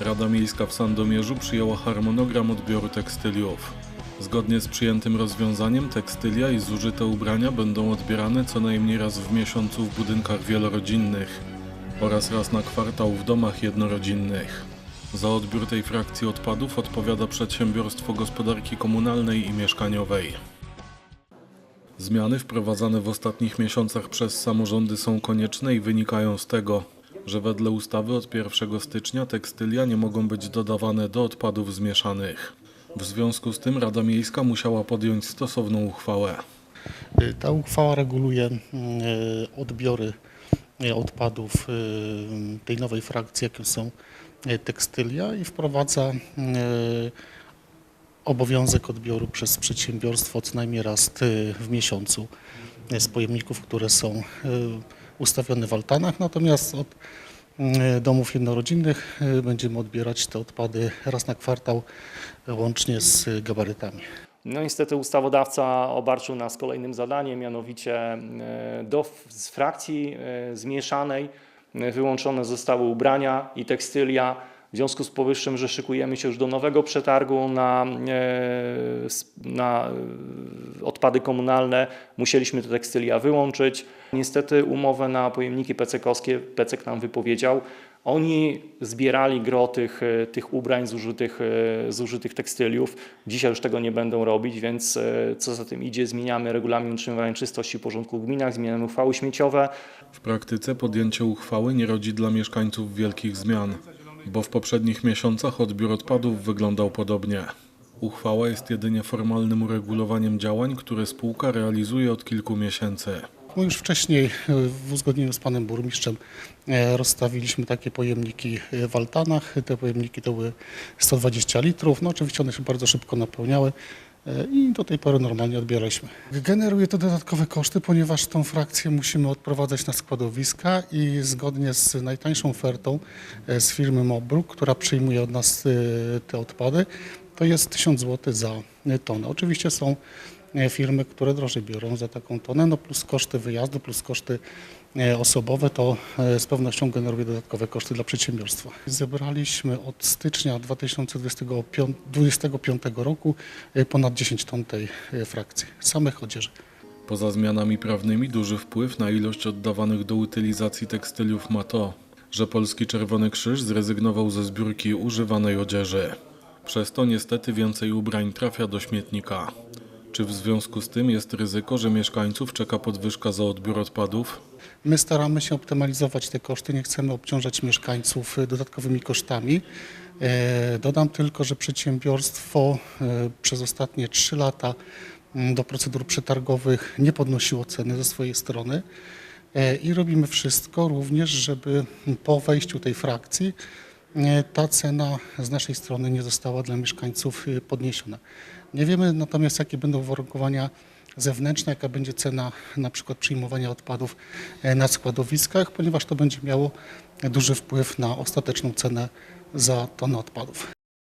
Rada Miejska w Sandomierzu przyjęła harmonogram odbioru tekstyliów. Zgodnie z przyjętym rozwiązaniem tekstylia i zużyte ubrania będą odbierane co najmniej raz w miesiącu w budynkach wielorodzinnych oraz raz na kwartał w domach jednorodzinnych. Za odbiór tej frakcji odpadów odpowiada Przedsiębiorstwo Gospodarki Komunalnej i Mieszkaniowej. Zmiany wprowadzane w ostatnich miesiącach przez samorządy są konieczne i wynikają z tego, że wedle ustawy od 1 stycznia tekstylia nie mogą być dodawane do odpadów zmieszanych. W związku z tym Rada Miejska musiała podjąć stosowną uchwałę. Y, Ta uchwała reguluje y, odbiory y, odpadów tej nowej frakcji, jaką są tekstylia i wprowadza obowiązek odbioru przez przedsiębiorstwo co najmniej raz w miesiącu z pojemników, które są y, ustawione w altanach, natomiast od y, domów jednorodzinnych y, będziemy odbierać te odpady raz na kwartał y, łącznie z y, gabarytami. No niestety ustawodawca obarczył nas kolejnym zadaniem, mianowicie e, do z frakcji zmieszanej wyłączone zostały ubrania i tekstylia. W związku z powyższym, że szykujemy się już do nowego przetargu na, e, na e, odpady komunalne, musieliśmy te tekstylia wyłączyć. Niestety umowę na pojemniki pecekowskie Pecek nam wypowiedział. Oni zbierali gro tych, e, tych ubrań zużytych, zużytych tekstyliów. Dzisiaj już tego nie będą robić, więc co za tym idzie, zmieniamy regulamin utrzymywania czystości i porządku w gminach, zmieniamy uchwały śmieciowe. W praktyce podjęcie uchwały nie rodzi dla mieszkańców wielkich zmian, bo w poprzednich miesiącach odbiór odpadów wyglądał podobnie. Uchwała jest jedynie formalnym uregulowaniem działań, które spółka realizuje od kilku miesięcy. My już wcześniej w uzgodnieniu z panem burmistrzem e, rozstawiliśmy takie pojemniki w altanach. Te pojemniki to były 120 litrów. No oczywiście one się bardzo szybko napełniały i do tej pory normalnie odbieraliśmy. Generuje to dodatkowe koszty, ponieważ tą frakcję musimy odprowadzać na składowiska i zgodnie z najtańszą ofertą e, z firmy Mobruk, która przyjmuje od nas e, te odpady, to jest 1000 zł za e, tonę. Oczywiście są e, firmy, które drożej biorą za taką tonę, no plus koszty wyjazdu, plus koszty e, osobowe, to e, z pewnością generuje dodatkowe koszty dla przedsiębiorstwa. Zebraliśmy od stycznia 2025 2025 roku e, ponad 10 ton tej e, frakcji, samych odzieży. Poza zmianami prawnymi duży wpływ na ilość oddawanych do utylizacji tekstyliów ma to, że Polski Czerwony Krzyż zrezygnował ze zbiórki używanej odzieży. Przez to niestety więcej ubrań trafia do śmietnika. Czy w związku z tym jest ryzyko, że mieszkańców czeka podwyżka za odbiór odpadów? My staramy się optymalizować te koszty, nie chcemy obciążać mieszkańców e, dodatkowymi kosztami. E, Dodam tylko, że przedsiębiorstwo e, przez ostatnie 3 lata do procedur przetargowych nie podnosiło ceny ze swojej strony i robimy wszystko również, żeby po wejściu tej frakcji ta cena z naszej strony nie została dla mieszkańców e, podniesiona. Nie wiemy natomiast, jakie będą uwarunkowania zewnętrzne, jaka będzie cena na przykład przyjmowania odpadów e, na składowiskach, ponieważ to będzie miało duży wpływ na ostateczną cenę za tonę odpadów.